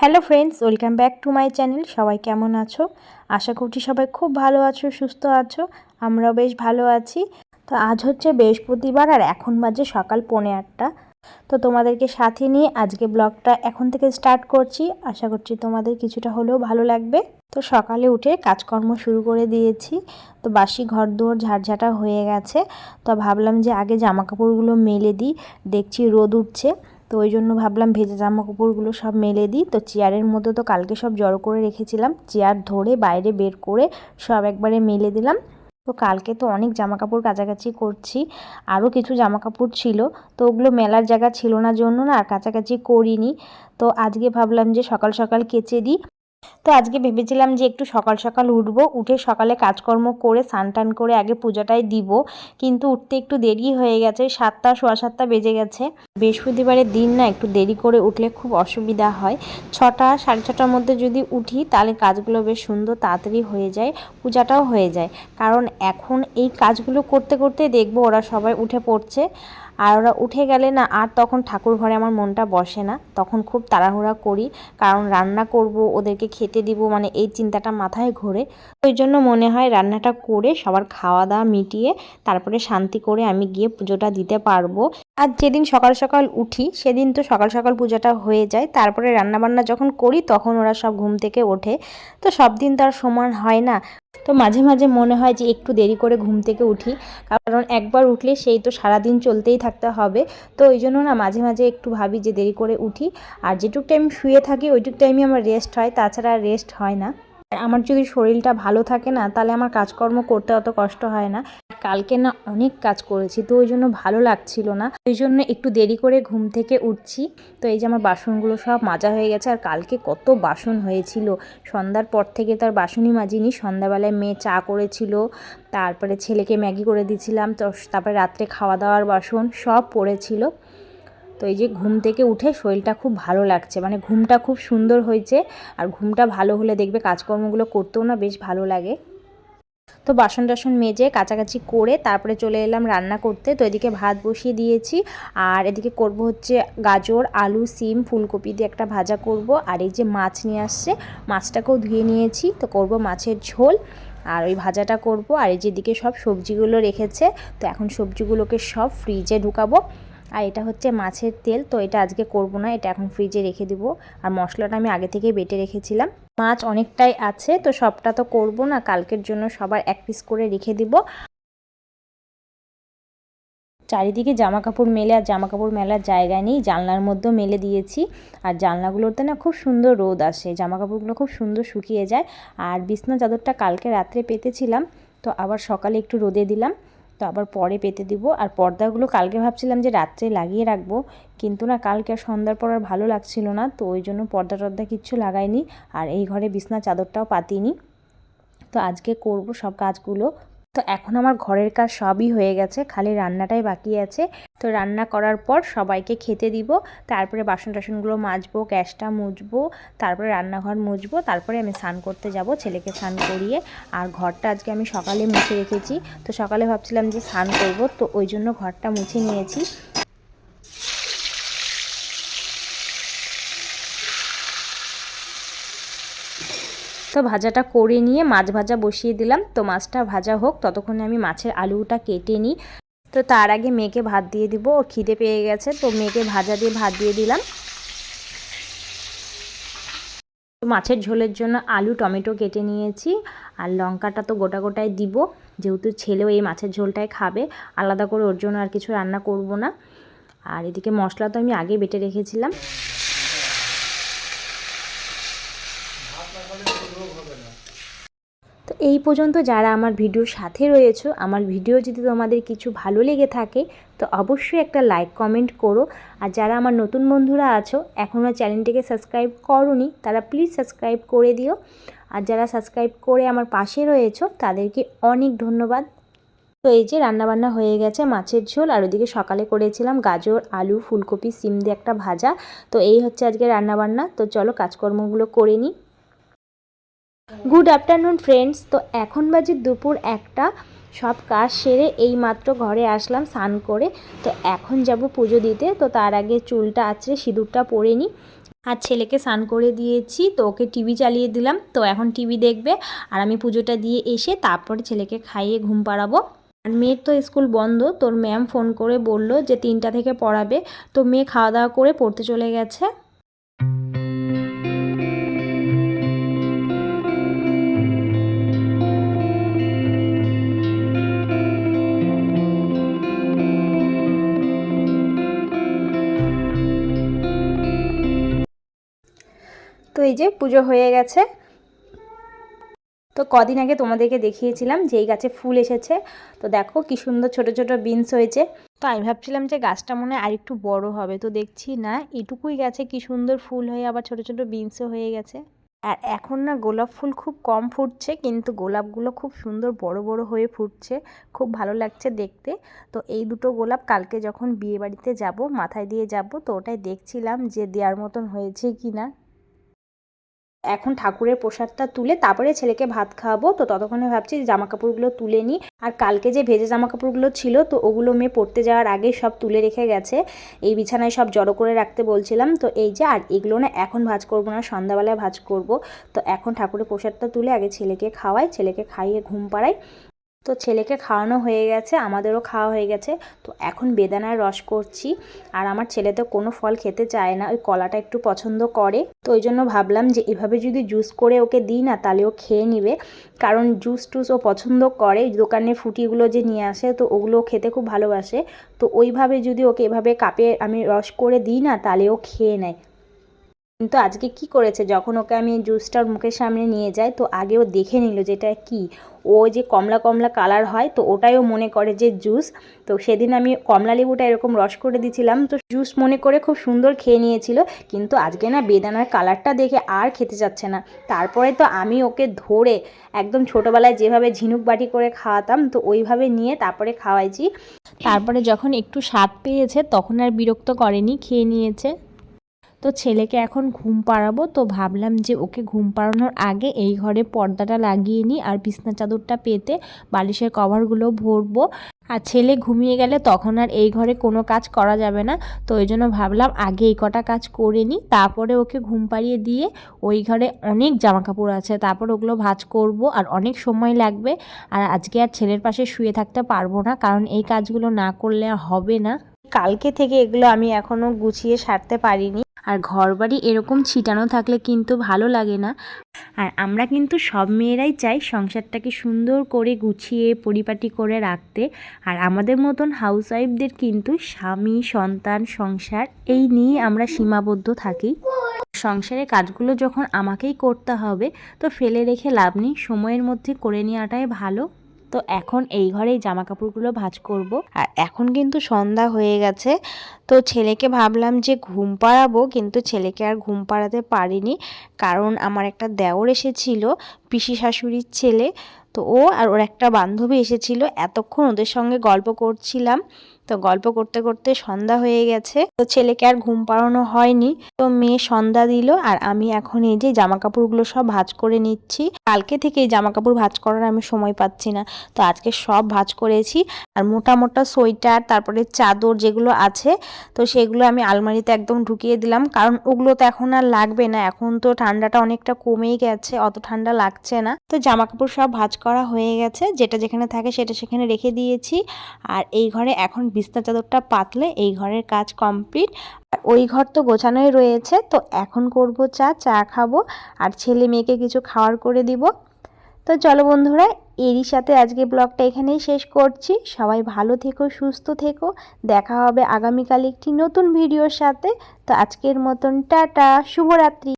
Hello friends welcome back to my channel সবাই কেমন আছো? আশা করছি সবাই খুব ভালো আছো, সুস্থ আছো। আমরাও বেশ ভালো আছি। তো আজ হচ্ছে বৃহস্পতিবার আর এখন বাজে সকাল পৌনে আটটা। তো তোমাদেরকে সাথে নিয়ে আজকে ব্লগটা এখন থেকে স্টার্ট করছি। আশা করছি তোমাদের কিছুটা হলেও ভালো লাগবে। তো সকালে উঠে কাজকর্ম শুরু করে দিয়েছি। তো বাসি ঘর দুয়ার ঝাড়ঝাটা হয়ে গেছে। তো ভাবলাম যে আগে জামা কাপড়গুলো মেলে দিই, দেখছি রোদ উঠছে। তো ওই জন্য ভাবলাম ভেজা জামা কাপড়গুলো সব মেলে দিই। তো চেয়ারের মধ্যে তো কালকে সব জড়ো করে রেখেছিলাম। চেয়ার ধরে বাইরে বের করে সব একবারে মেলে দিলাম। তো কালকে তো অনেক জামা কাপড় কাছাকাছি করছি। আরও কিছু জামা কাপড় ছিল। তো ওগুলো মেলার জায়গা ছিল না, জন্য না আর কাছাকাছি করিনি। তো আজকে ভাবলাম যে সকাল সকাল কেচে দিই। তো আজকে ভেবেছিলাম যে একটু সকাল সকাল উঠবো, উঠে সকালে কাজকর্ম করে টান করে আগে পূজাটাই দিব। কিন্তু উঠতে একটু দেরি হয়ে গেছে, সাতটা, সোয়া সাতটা বেজে গেছে। বৃহস্পতিবারের দিন না একটু দেরি করে উঠলে খুব অসুবিধা হয়। ছটা, সাড়ে ছটার মধ্যে যদি উঠি, তাহলে কাজগুলো বেশ সুন্দর, তাড়াতাড়ি হয়ে যায়, পূজাটাও হয়ে যায়। কারণ এখন এই কাজগুলো করতে করতে দেখব ওরা সবাই উঠে পড়ছে। আর ওরা উঠে গেলে না, আর তখন ঠাকুর ঘরে আমার মনটা বসে না। তখন খুব তাড়াহুড়া করি, কারণ রান্না করব, ওদেরকে খেতে দিব মানে এই চিন্তাটা মাথায় ঘোরে। ওই জন্য মনে হয় রান্নাটা করে সবার খাওয়া দাওয়া মিটিয়ে তারপরে শান্তি করে আমি গিয়ে পুজোটা দিতে পারব। আর যেদিন সকাল সকাল উঠি, সেদিন তো সকাল সকাল পূজাটা হয়ে যায়। তারপরে রান্নাবান্না যখন করি, তখন ওরা সব ঘুম থেকে ওঠে। তো সব দিন তো আর সমান হয় না। তো মাঝে মাঝে মনে হয় যে একটু দেরি করে ঘুম থেকে উঠি। কারণ একবার উঠলে সেই তো সারাদিন চলতেই থাকতে হবে। তো ওই জন্য না মাঝে মাঝে একটু ভাবি যে দেরি করে উঠি। আর যেটুক টাইম শুয়ে থাকি, ওইটুক টাইমই আমার রেস্ট হয়। তাছাড়া রেস্ট হয় না। আমার যদি শরীরটা ভালো থাকে না, তাহলে আমার কাজকর্ম করতে অত কষ্ট হয় না। কালকে না অনেক কাজ করেছি, তো ওই জন্য ভালো লাগছিল না। ওই জন্য একটু দেরি করে ঘুম থেকে উঠছি। তো এই যে আমার বাসনগুলো সব মাজা হয়ে গেছে, আর কালকে কত বাসন হয়েছিল। সন্ধ্যার পর থেকে তার বাসনই মাজিনি। সন্ধ্যাবেলায় মেয়ে চা করেছিল, তারপরে ছেলেকে ম্যাগি করে দিয়েছিলাম, তো তারপরে রাত্রে খাওয়া দাওয়ার বাসন সব পড়েছিল। তো এই যে ঘুম থেকে উঠে শরীরটা খুব ভালো লাগছে। মানে ঘুমটা খুব সুন্দর হয়েছে আর ঘুমটা ভালো হলে দেখবে কাজকর্মগুলো করতেও না বেশ ভালো লাগে। তো বাসন টাসন মেজে কাছাকাছি করে তারপরে চলে এলাম রান্না করতে। তো এদিকে ভাত বসিয়ে দিয়েছি আর এদিকে করব হচ্ছে গাজর, আলু, সিম, ফুলকপি দিয়ে একটা ভাজা করব। আর এই যে মাছ নিয়ে আসছে, মাছটাকেও ধুয়ে নিয়েছি। তো করব মাছের ঝোল আর ওই ভাজাটা করব। আর এই যেদিকে সব সবজিগুলো রেখেছে, তো এখন সবজিগুলোকে সব ফ্রিজে ঢুকাবো। আর এটা হচ্ছে মাছের তেল, তো এটা আজকে করব না, এটা এখন ফ্রিজে রেখে দিব। আর মশলাটা আমি আগে থেকে বেটে রেখেছিলাম। মাছ অনেকটাই আছে, তো সবটা তো করব না, কালকের জন্য সবার এক পিস করে রেখে দিব। চারিদিকে জামা কাপড় মেলে, আর জামা কাপড় মেলার জায়গা নেই, জানলার মধ্যেও মেলে দিয়েছি। আর জানলাগুলোতে না খুব সুন্দর রোদ আসে জামা কাপড়গুলো খুব সুন্দর শুকিয়ে যায়। আর বিছনা চাদরটা কালকে রাত্রে পেতেছিলাম, তো আবার সকালে একটু রোদে দিলাম। তো আবার পরে পেতে দিব। আর পর্দাগুলো কালকে ভাবছিলাম যে রাত্রে লাগিয়ে রাখব, কিন্তু না কালকে আর সন্ধ্যার পর আর ভালো লাগছিল না, তো ওই জন্য পর্দা টর্দা কিচ্ছু লাগাইনি। আর এই ঘরে বিছনা চাদরটাও পাতিনি। তো আজকে করব সব কাজগুলো। তো এখন আমার ঘরের কাজ সবই হয়ে গেছে, খালি রান্নাটাই বাকি আছে। তো রান্না করার পর সবাইকে খেতে দিব, তারপরে বাসন টাসনগুলো মাজবো, গ্যাসটা মুজবো তারপরে রান্নাঘর মুজবো তারপরে আমি স্নান করতে যাব ছেলেকে স্নান করিয়ে। আর ঘরটা আজকে আমি সকালে মুছে রেখেছি, তো সকালে ভাবছিলাম যে স্নান করব, তো ওই জন্য ঘরটা মুছে নিয়েছি। তো ভাজাটা করে নিয়ে মাছ ভাজা বসিয়ে দিলাম। তো মাছটা ভাজা হোক, ততক্ষণে আমি মাছের আলুটা কেটে নিই। তো তার আগে মেয়েকে ভাত দিয়ে দিব, ওর খিদে পেয়ে গেছে, তো মেয়েকে ভাজা দিয়ে ভাত দিয়ে দিলাম। মাছের ঝোলের জন্য আলু, টমেটো কেটে নিয়েছি, আর লঙ্কাটা তো গোটা গোটায় দিব। যেহেতু ছেলেও এই মাছের ঝোলটাই খাবে, আলাদা করে ওর জন্য আর কিছু রান্না করব না। আর এদিকে মশলা তো আমি আগে বেটে রেখেছিলাম তো এই পর্যন্ত যারা আমার ভিডিওর সাথে রয়েছে, আমার ভিডিও যদি তোমাদের কিছু ভালো লেগে থাকে, তো অবশ্যই একটা লাইক কমেন্ট করো। আর যারা আমার নতুন বন্ধুরা আছো এখনও চ্যানেলটিকে সাবস্ক্রাইব করনি, তারা প্লিজ সাবস্ক্রাইব করে দিও। আর যারা সাবস্ক্রাইব করে আমার পাশে রয়েছো, তাদেরকে অনেক ধন্যবাদ। তো এই যে রান্নাবান্না হয়ে গেছে, মাছের ঝোল, আর ওদিকে সকালে করেছিলাম গাজর, আলু, ফুলকপি, সিম দিয়ে একটা ভাজা। তো এই হচ্ছে আজকে রান্নাবান্না। তো চলো কাজকর্মগুলো করে নিই। গুড আফটারনুন ফ্রেন্ডস তো এখন বাজে দুপুর একটা। সব কাজ সেরে এই মাত্র ঘরে আসলাম, স্নান করে। তো এখন যাব পুজো দিতে। তো তার আগে চুলটা আছড়ে সিঁদুরটা পরে নিই আর ছেলেকে স্নান করে দিয়েছি, তো ওকে টিভি চালিয়ে দিলাম। তো এখন টিভি দেখবে, আর আমি পুজোটা দিয়ে এসে তারপরে ছেলেকে খাইয়ে ঘুম পাড়াবো। আর মেয়ের তো স্কুল বন্ধ, তোর ম্যাম ফোন করে বলল যে তিনটা থেকে পড়াবে। তো মেয়ে খাওয়া দাওয়া করে পড়তে চলে গেছে। এই যে পুজো হয়ে গেছে। তো কদিন আগে তোমাদেরকে দেখিয়েছিলাম যে এই গাছে ফুল এসেছে। তো দেখো কি সুন্দর ছোট ছোট বিনস হয়েছে। তো আমি ভাবছিলাম যে গাছটা মনে হয় আরেকটু বড় হবে। তো দেখছি না, এটুকুই গাছে কি সুন্দর ফুল হয়ে আবার ছোট ছোট বিনসও হয়ে গেছে। আর এখন না গোলাপ ফুল খুব কম ফুটছে, কিন্তু গোলাপগুলো খুব সুন্দর বড় বড় হয়ে ফুটছে। খুব ভালো লাগছে দেখতে। তো এই দুটো গোলাপ কালকে যখন বিয়ে বাড়িতে যাব, মাথায় দিয়ে যাব, তো ওটাই দেখছিলাম যে দেওয়ার মতন হয়েছে কি না এখন ঠাকুরের প্রসাদটা তুলে তারপরে ছেলেকে ভাত খাওয়াবো। তো ততক্ষণে ভাবছি জামা কাপড়গুলো তুলে নিই। আর কালকে যে ভেজে জামা কাপড়গুলো ছিল, তো ওগুলো মেয়ে পড়তে যাওয়ার আগে সব তুলে রেখে গেছে। এই বিছানায় সব জড়ো করে রাখতে বলছিলাম। তো এই যে, আর এগুলো না এখন ভাজ করব না, সন্ধ্যাবেলায় ভাজ করব। তো এখন ঠাকুরের প্রসাদটা তুলে আগে ছেলেকে খাওয়াই। ছেলেকে খাইয়ে ঘুম পাড়াই। তো ছেলেকে খাওয়ানো হয়ে গেছে, আমাদেরও খাওয়া হয়ে গেছে। তো এখন বেদানার রস করছি, আর আমার ছেলে তো কোনো ফল খেতে চায় না, ওই কলাটা একটু পছন্দ করে। তো ওই জন্য ভাবলাম যে এভাবে যদি জুস করে ওকে দিই না, তাহলে ও খেয়ে নিবে। কারণ জুস টুস ও পছন্দ করে দোকানের ফুটিগুলো যে নিয়ে আসে, তো ওগুলো খেতে খুব ভালোবাসে। তো ওইভাবে যদি ওকে এভাবে কাপে আমি রস করে দিই না, তাহলে ও খেয়ে নেয়। কিন্তু আজকে কি করেছে? যখন ওকে আমি জুসটার মুখের সামনে নিয়ে যাই, তো আগে ও দেখে নিল যে এটা কী। ও যে কমলা কমলা কালার হয়, তো ওটাইও মনে করে যে জুস তো সেদিন আমি কমলা লেবুটা এরকম রস করে দিয়েছিলাম, তো জুস মনে করে খুব সুন্দর খেয়ে নিয়েছিল। কিন্তু আজকে না বেদানার কালারটা দেখে আর খেতে যাচ্ছে না। তারপরে তো আমি ওকে ধরে একদম ছোটোবেলায় যেভাবে ঝিনুক বাটি করে খাওয়াতাম, তো ওইভাবে নিয়ে তারপরে খাওয়াইছি। তারপরে যখন একটু স্বাদ পেয়েছে, তখন আর বিরক্ত করেনি, খেয়ে নিয়েছে। তো ছেলেকে এখন ঘুম পাড়াবো, তো ভাবলাম যে ওকে ঘুম পাড়ানোর আগে এই ঘরে পর্দাটা লাগিয়ে নিই আর বিছনা চাদরটা পেতে বালিশের কভারগুলো ভরবো। আর ছেলে ঘুমিয়ে গেলে তখন আর এই ঘরে কোনো কাজ করা যাবে না, তো ওই জন্য ভাবলাম আগে এই কটা কাজ করে নিই, তারপরে ওকে ঘুম পাড়িয়ে দিয়ে ওই ঘরে অনেক জামা কাপড় আছে, তারপর ওগুলো ভাজ করব আর অনেক সময় লাগবে। আর আজকে আর ছেলের পাশে শুয়ে থাকতে পারব না, কারণ এই কাজগুলো না করলে হবে না। কালকে থেকে এগুলো আমি এখনও গুছিয়ে সারতে পারিনি। আর ঘর বাড়ি এরকম ছিটানো থাকলে কিন্তু ভালো লাগে না। আর আমরা কিন্তু সব মেয়েরাই চাই সংসারটাকে সুন্দর করে গুছিয়ে, পরিপাটি করে রাখতে। আর আমাদের মতন হাউসওয়াইফদের কিন্তু স্বামী, সন্তান, সংসার এই নিয়ে আমরা সীমাবদ্ধ থাকি। সংসারের কাজগুলো যখন আমাকেই করতে হবে, তো ফেলে রেখে লাভ নেই। সময়ের মধ্যে করে নেওয়াটাই ভালো। তো এখন এই ঘরেই জামা কাপড়গুলো ভাজ করব। আর এখন কিন্তু সন্ধ্যা হয়ে গেছে। তো ছেলেকে ভাবলাম যে ঘুম পাড়াবো, কিন্তু ছেলেকে আর ঘুম পাড়াতে পারিনি। কারণ আমার একটা দেওর এসেছিল, পিসি শাশুড়ির ছেলে। তো ও আর ওর একটা বান্ধবী এসেছিল। এতক্ষণ ওদের সঙ্গে গল্প করছিলাম। তো গল্প করতে করতে সন্ধ্যা হয়ে গেছে। তো ছেলেকে আর ঘুম পাড়ানো হয়নি। তো মেয়ে সন্ধ্যা দিল আর আমি এখন এই যে জামা কাপড়গুলো সব ভাজ করে নিচ্ছি। কালকে থেকে এই জামা কাপড় ভাজ করার আমি সময় পাচ্ছি না। তো আজকে সব ভাজ করেছি আর মোটা মোটা সোয়েটার, তারপরে চাদর যেগুলো আছে, তো সেগুলো আমি আলমারিতে একদম ঢুকিয়ে দিলাম। কারণ ওগুলো তো এখন আর লাগবে না। এখন তো ঠান্ডাটা অনেকটা কমেই গেছে, অত ঠান্ডা লাগছে না। তো জামা কাপড় সব ভাজ করা হয়ে গেছে। যেটা যেখানে থাকে সেটা সেখানে রেখে দিয়েছি। আর এই ঘরে এখন বিছনা চাদরটা পাতলে এই ঘরের কাজ কমপ্লিট। আর ওই ঘর তো গোছানোই রয়েছে। তো এখন করব চা চা খাব আর ছেলে মেয়েকে কিছু খাওয়ার করে দিব। তো চলো বন্ধুরা, এরই সাথে আজকে ব্লগটা এখানেই শেষ করছি। সবাই ভালো থেকো, সুস্থ থেকো। দেখা হবে আগামীকাল একটি নতুন ভিডিওর সাথে। তো আজকের মতন টাটা, শুভরাত্রি।